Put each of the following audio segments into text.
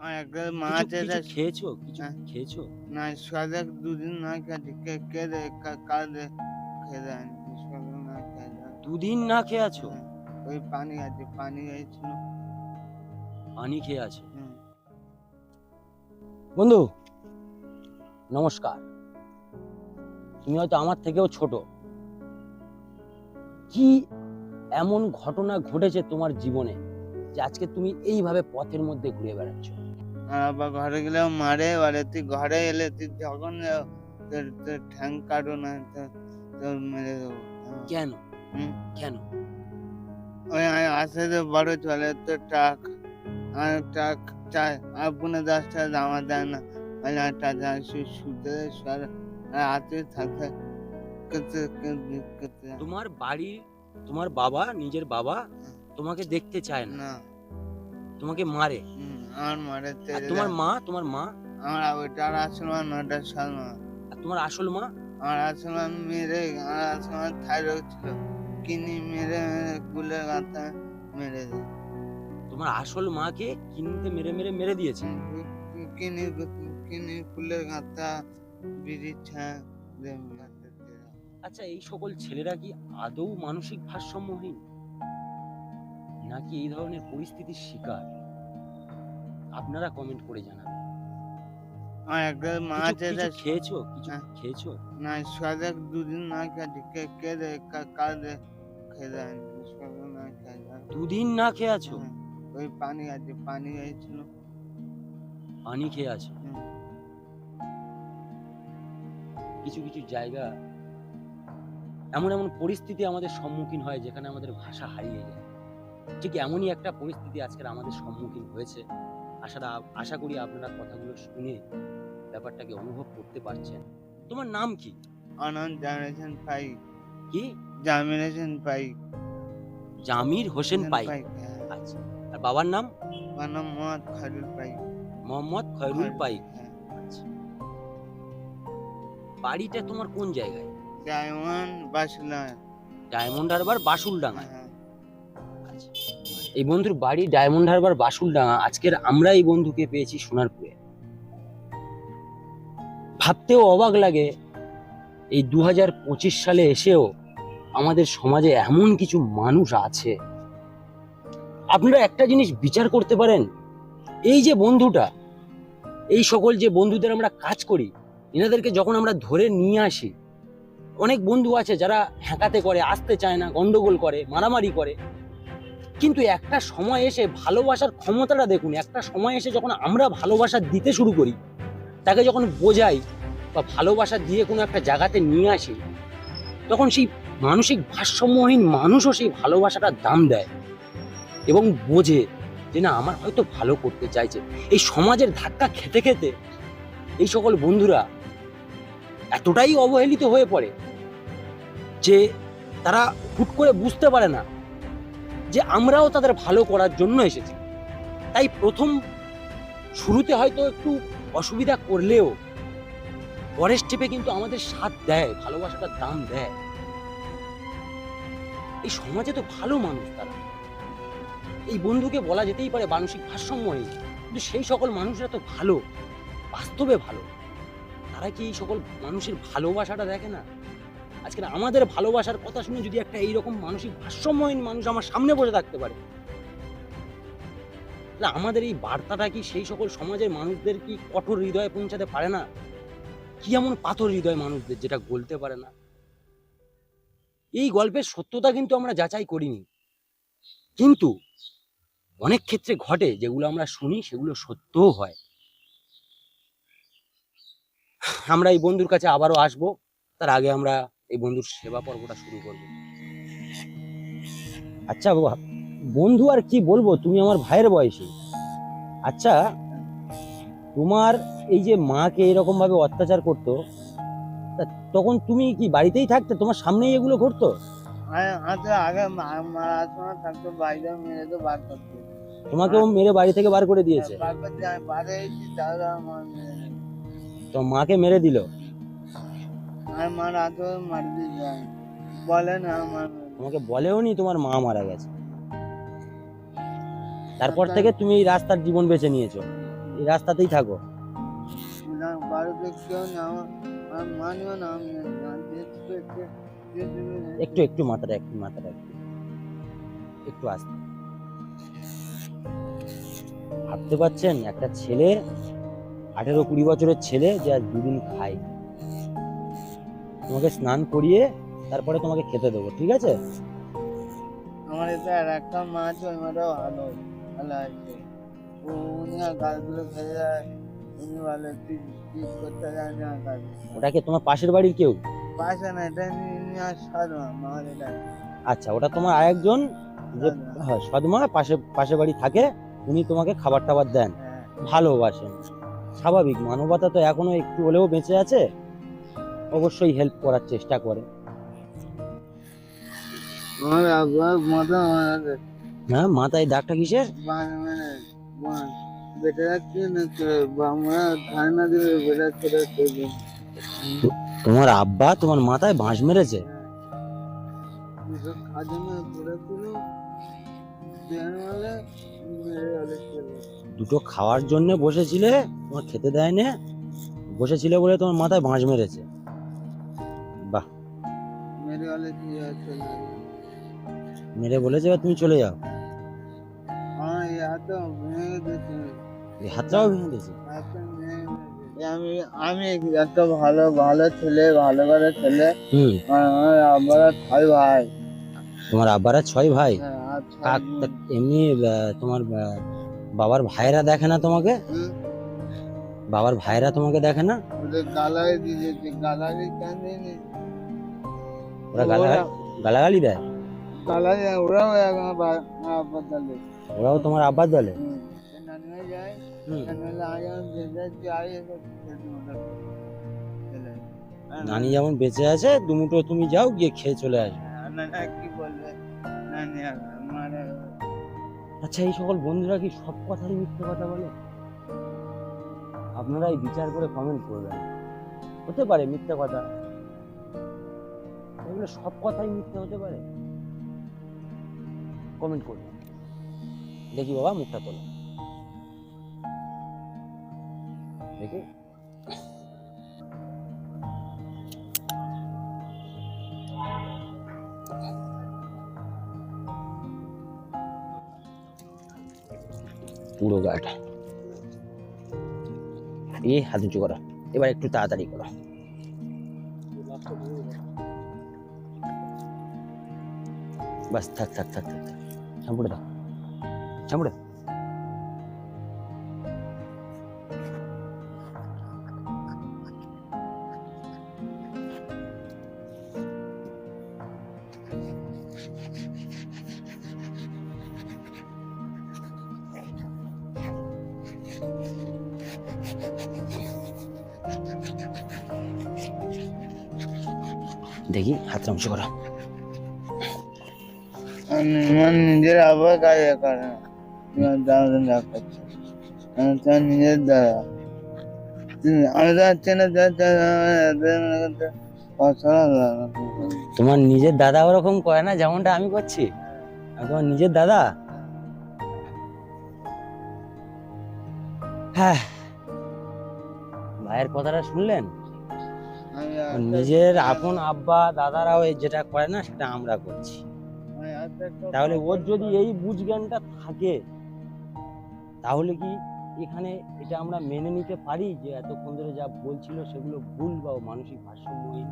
মাছ খেয়েছো? কিছু হ্যাঁ। খেয়েছো? না দুদিন না কে কে রে কাল রে? খেয়ে না খেয়ে দেয় দুদিন না খেয়ে আছো ওই পানি আছে পানি পানি খেয়ে আছো? বন্ধু নমস্কার। তুমি হয়তো আমার থেকেও ছোট। কি এমন ঘটনা ঘটেছে তোমার জীবনে যে আজকে তুমি এইভাবে পথের মধ্যে ঘুরে বেড়াচ্ছ? আবার ঘরে গেলেও মারে এবারে তুই ঘরে এলে তুই যখন তোর তোর ঠ্যাং কাটো না তোর তোর মেরে দেবো। হ্যাঁ। কেন কেন? ওই আসে যে বড় চলে তো ট্রাক আর ট্রাক চায় আর পুনে দশটা জামা দেয় না ওই আর টাকা শুতে সর হাতে থাকে তোমার বাড়ি তোমার বাবা নিজের বাবা তোমাকে দেখতে চায় না? তোমাকে মারে? আমার মারে আর তোমার মা তোমার মা? আমার ওইটার আসলে নটার সাল না আর তোমার আসল মা? আমার আসলে মেরে আমার আসলে থাইরয়েড ছিল। কিনি মেরে মেরে গুলে গাঁথা মেরে দেয়। তোমার আসল মাকে কিনতে মেরে মেরে মেরে দিয়েছে? কিনি কিনি ফুলের গাঁথা বিড়ি ছা। আচ্ছা এই সকল ছেলেরা কি আদৌ মানসিক ভারসাম্যহীন? নাকি এই ধরনের পরিস্থিতির শিকার? আপনারা কমেন্ট করে জানাবেন কিছু- কিছু খেয়েছো? কিছু। খেয়েছো? না সাদা দুদিন না কাল খেয়ে খেয়ে দুদিন না খেয়ে আছো হ্যাঁ, ওই পানি আছে পানি হয়েছিল। পানি খেয়ে আছো? কিছু কিছু জায়গা এমন এমন পরিস্থিতি আমাদের সম্মুখীন হয় যেখানে আমাদের ভাষা হারিয়ে যায়। ঠিক এমনই একটা পরিস্থিতি আজকের আমাদের সম্মুখীন হয়েছে। আশা আশা করি আপনারা কথাগুলো শুনে ব্যাপারটাকে অনুভব করতে পারছেন। তোমার নাম কি? আনন্দ জেনারেশন পাই কি? জেনারেশন পাই জামির হোসেন পাই হ্যাঁ। আচ্ছা আর বাবার নাম? আমার নাম মোহাম্মদ খালিল পাই মোহাম্মদ খয়রুল পাই হ্যাঁ। আচ্ছা। বাড়িটা তোমার কোন জায়গায়? ডায়মন্ড বাসলা ডায়মন্ড হারবার বাসুলডাঙ্গা হ্যাঁ। এই বন্ধুর বাড়ি ডায়মন্ড হারবার বাসুলডাঙ্গা। আজকের আমরা এই বন্ধুকে পেয়েছি সোনারপুরে। ভাবতেও অবাক লাগে, এই দু হাজার পঁচিশ সালে এসেও আমাদের সমাজে এমন কিছু মানুষ আছে। আপনারা একটা জিনিস বিচার করতে পারেন, এই যে বন্ধুটা, এই সকল যে বন্ধুদের আমরা কাজ করি, এনাদেরকে যখন আমরা ধরে নিয়ে আসি, অনেক বন্ধু আছে যারা হ্যাঁকাতে করে, আসতে চায় না, গন্ডগোল করে, মারামারি করে কিন্তু একটা সময় এসে ভালোবাসার ক্ষমতাটা দেখুন, একটা সময় এসে যখন আমরা ভালোবাসা দিতে শুরু করি, তাকে যখন বোঝাই বা ভালোবাসা দিয়ে কোনো একটা জায়গাতে নিয়ে আসি, তখন সেই মানসিক ভারসাম্যহীন মানুষও সেই ভালোবাসাটার দাম দেয় এবং বোঝে যে না, আমার হয়তো ভালো করতে চাইছে। এই সমাজের ধাক্কা খেতে খেতে এই সকল বন্ধুরা এতটাই অবহেলিত হয়ে পড়ে যে তারা হুট করে বুঝতে পারে না যে আমরাও তাদের ভালো করার জন্য এসেছি। তাই প্রথম শুরুতে হয়তো একটু অসুবিধা করলেও পরের স্টেপে কিন্তু আমাদের সাথ দেয়, ভালোবাসাটার দাম দেয়। এই সমাজে তো ভালো মানুষ তারা। এই বন্ধুকে বলা যেতেই পারে মানসিক ভারসাম্যহীন কিন্তু সেই সকল মানুষরা তো ভালো, বাস্তবে ভালো। তারা কি এই সকল মানুষের ভালোবাসাটা দেখে না? আজকে আমাদের ভালোবাসার কথা শুনে যদি একটা এইরকম মানসিক ভারসাম্যহীন মানুষ আমার সামনে বসে থাকতে পারে, তাহলে আমাদের এই বার্তাটা কি সেই সকল সমাজের মানুষদের কি কঠোর হৃদয়ে পৌঁছাতে পারে না? কি এমন পাথর হৃদয় মানুষদের যেটা গলতে পারে না? এই গল্পের সত্যতা কিন্তু আমরা যাচাই করিনি। কিন্তু অনেক ক্ষেত্রে ঘটে যেগুলো আমরা শুনি সেগুলো সত্যও হয়। আমরা এই বন্ধুর কাছে আবারও আসব। তার আগে আমরা এই বন্ধুর সেবা পর্বটা শুরু করব। আচ্ছা বাবা বন্ধু আর কি বলব? তুমি আমার ভাইয়ের বয়সী। আচ্ছা তোমার এই যে মাকে এরকম ভাবে অত্যাচার করতো তা তখন তুমি কি বাড়িতেই থাকতে? তোমার সামনেই এগুলো ঘটতো? আগে মারার সময় থাকতো বাইরে মেরে তো বার করতে। তোমাকেও মেরে বাড়ি থেকে বার করে দিয়েছে? দিল। তো মাকে মেরে দিল? আর মার যায় বলে না আমার মেরে দিল। বলেও নি তোমার মা মারা গেছে। তারপর থেকে তুমি এই রাস্তার জীবন বেছে নিয়েছো। এই রাস্তাতেই থাকো। না বাড়িতে কেউ না আমার আমার মানিও না আমি না দেখতে দেখতে দেখতে। একটু একটু মাথাটা একটু মাথাটা একটু একটু আসতে। ভাবতে পারছেন? একটা ছেলে আঠেরো কুড়ি বছরের ছেলে যে আজ দুদিন খায়। তোমাকে স্নান করিয়ে তারপরে তোমাকে খেতে দেবো ঠিক আছে? আমার এটা আর একটা মাছ ওই ভালো ভালো আছে। ও গাছগুলো ফেলে যায় উনি ভালো করতে যায় না গাছ ওটাকে তোমার পাশের বাড়ির কেউ? পাশে না এটা আর সাদমা মার এটা। আচ্ছা ওটা তোমার আরেকজন যে হ্যাঁ, সদমা পাশে পাশে বাড়ি থাকে উনি তোমাকে খাবার টাবার দেন। হ্যাঁ। ভালোবাসেন। স্বাভাবিক মানবতা তো এখনও একটু হলেও বেঁচে আছে। অবশ্যই হেল্প করার চেষ্টা করে। হ্যাঁ মাথায় দাগটা কিসের? না তোমার আব্বা তোমার মাথায় বাঁশ মেরেছে? দুটো চলে। দুটো খাওয়ার জন্য বসেছিলে? তোমার খেতে দেয়নি? বসেছিলে বলে তোমার মাথায় বাঁশ মেরেছে। মেরে বলেছে তুমি চলে যাও? এই হাতটাও ভেঙে দিয়েছে। আমি আমি একটা ভালো ভালো ছেলে ভালো করে ছেলে। আমার আবার ছয় ভাই। তোমার আব্বারা ছয় ভাই? হ্যাঁ, এমনি তোমার বাবার ভাইরা দেখে না তোমাকে? বাবার ভাইরা তোমাকে দেখে না? দিয়েছে। কেন ওরা গালা গালাগালি দেয়? গালালি ওরাও ওরাও তোমার আব্বার দলে? নানি যেমন বেঁচে আছে দুমুটো তুমি যাও গিয়ে খেয়ে চলে আসবে। নানি মারা আচ্ছা এই সকল বন্ধুরা কি সব কথাই মিথ্যে কথা বলে? আপনারাই বিচার করে কমেন্ট করবেন। হতে পারে মিথ্যে কথা। এগুলো সব কথাই মিথ্যে হতে পারে? কমেন্ট করবে দেখি বাবা, মুখটা তোলো। দেখি। পুরো গাটা। দিয়ে হাত উঁচু করো। এবার একটু তাড়াতাড়ি করো। বাস থাক থাক থাক থাক থাক। সামপুড়ে দাও সামপুড়ে দাও। দেখি হাতটা উঁচু করো আমার নিজের আবার কাজ করে না। না করছে নিজের দাদা। আমি তো লাগে তোমার নিজের দাদা ওরকম করে না যেমনটা আমি করছি? তোমার নিজের দাদা? হ্যাঁ। ভাইয়ের কথাটা শুনলেন? নিজের আপন আব্বা দাদারাও যেটা করে না সেটা আমরা করছি। তাহলে ওর যদি এই বুঝ জ্ঞানটা থাকে তাহলে কি এখানে এটা আমরা মেনে নিতে পারি যে এতক্ষণ ধরে যা বলছিল সেগুলো ভুল বা মানসিক ভারসাম্যহীন?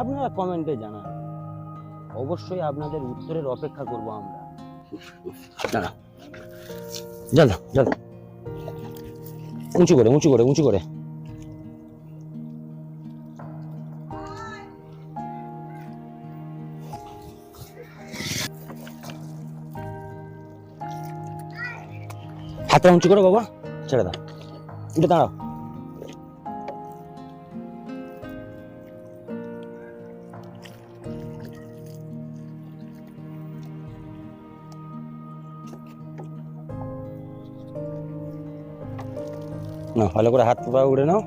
আপনারা কমেন্টে জানান। অবশ্যই আপনাদের উত্তরের অপেক্ষা করব আমরা। দাঁড়া দাও, উঁচু করে উঁচু করে উঁচু করে। হাতটা উঁচু করো বাবা, ছেড়ে দাও। উঠে দাঁড়াও। না ভালো করে হাত পা উড়ে নাও।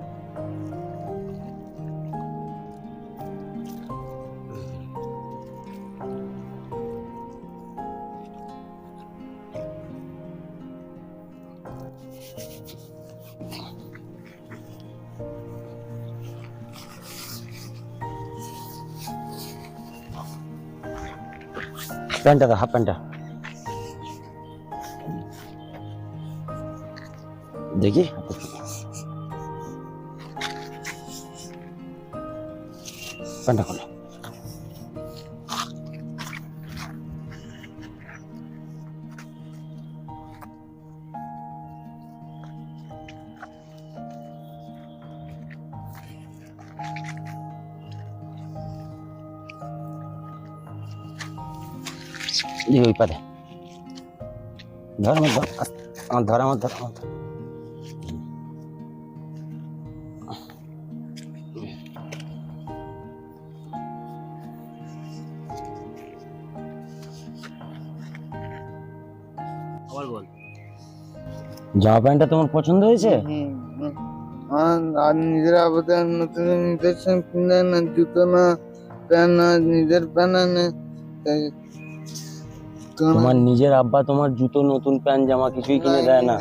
প্যান্টটা দাও হাফ প্যান্টটা দেখি প্যান্টটা খোলো এই ওই পারে। ধর আমার ধর আমার ধর আমার ধর আমার ধর। জামা প্যান্টটা তোমার পছন্দ হয়েছে। আর নিজের আবেদন নতুন নির্দেশন কিনে না জুতো না প্যান্ট না নিজের প্যান্ট তোমার নিজের আব্বা তোমার জুতো নতুন প্যান্ট জামা কিছুই কিনে দেয় না।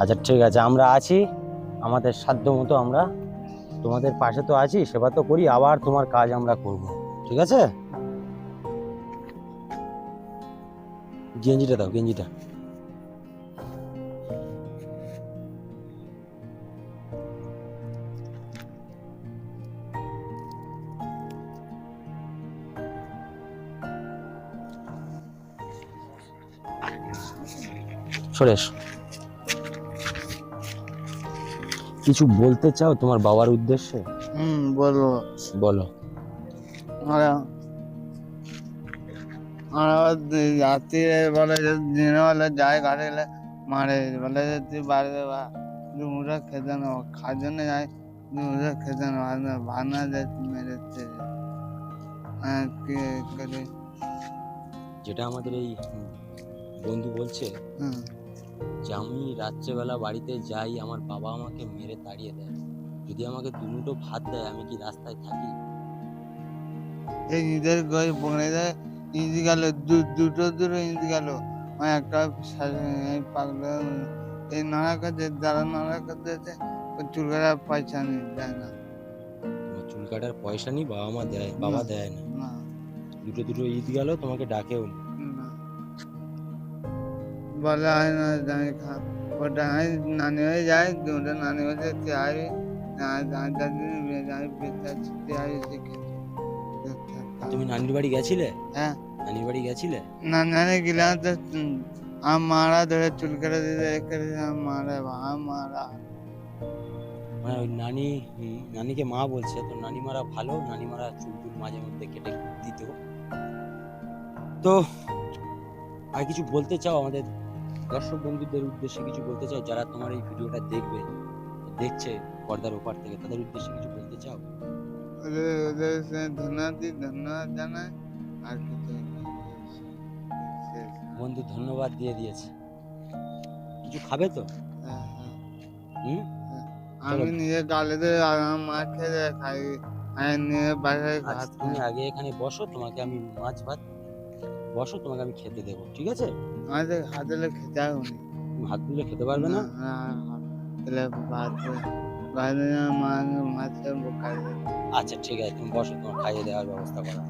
আচ্ছা ঠিক আছে আমরা আছি। আমাদের সাধ্য মতো আমরা তোমাদের পাশে তো আছি সেবা তো করি আবার তোমার কাজ আমরা করব। ঠিক আছে? গেঞ্জিটা দাও গেঞ্জিটা। সরে এসো। কিছু বলতে চাও তোমার বাবার উদ্দেশ্যে? হুম বলো। বলো। রাত্রিরে বলে যে দিনে বেলা যায় গাড়ি এলে মারে বলে যে তুই বাড়িতে বা দুমুটা খেতে নেব খাওয়ার জন্য যায় দুমুটা খেতে নেব ভানা যে মেরেছে। হ্যাঁ যেটা আমাদের এই বন্ধু বলছে হুম। যে আমি রাত্রেবেলা বাড়িতে যাই আমার বাবা আমাকে মেরে তাড়িয়ে দেয়। যদি আমাকে দুমুটো ভাত দেয় আমি কি রাস্তায় থাকি? এই ঈদের গই পড়ে যায় ঈদ গেল দুটো দুটো ঈদ গেল। একটা পাগলা এই নাড়া কাছে যারা নাড়া করতেছে চুল কাটার পয়সা দেয় না। চুল কাটার পয়সা নেই বাবা মা দেয় বাবা দেয় না। না। দুটো দুটো ঈদ গেল তোমাকে ডাকেও নি। বলা হয় না জানি খা ওটা আমি নানি হয়ে যায় দুটো নানি হয়ে দেখে তুমি নানির বাড়ি গেছিলে? হ্যাঁ। নানির বাড়ি গেছিলে? না নানি গেলাম তো উম, আম মারা ধরে চুল কেটে দিতে করে মারা ভা মারা। মানে ওই নানি নানিকে মা বলছে তো নানি মারা ভালো নানি মারা চুল টুল মাঝে মধ্যে কেটে দিত তো আর কিছু বলতে চাও আমাদের? দর্শক বন্ধুদের উদ্দেশ্যে কিছু বলতে চাও? যারা তোমার এই ভিডিওটা দেখবে দেখছে পর্দার ওপার থেকে তাদের উদ্দেশ্যে কিছু বলতে চাও? ওদের ওদের সে ধন্যবাদ দিই ধন্যবাদ জানাই আর কিছু বন্ধু ধন্যবাদ দিয়ে দিয়েছে। কিছু খাবে তো? হ্যাঁ, হ্যাঁ। হুম? আমি নিজে গালিতে আরাম মা খেয়ে খাই বাসায় আচ্ছা, তুমি খাই। আগে এখানে বসো তোমাকে আমি মাছ ভাত বসো তোমাকে আমি খেতে দেবো ঠিক আছে? আমাদের দিলে খেতে হবে হাত দিলে খেতে পারবে না? তাহলে ভাত মাছ আচ্ছা ঠিক আছে তুমি বসো তোমার খাইয়ে দেওয়ার ব্যবস্থা করা।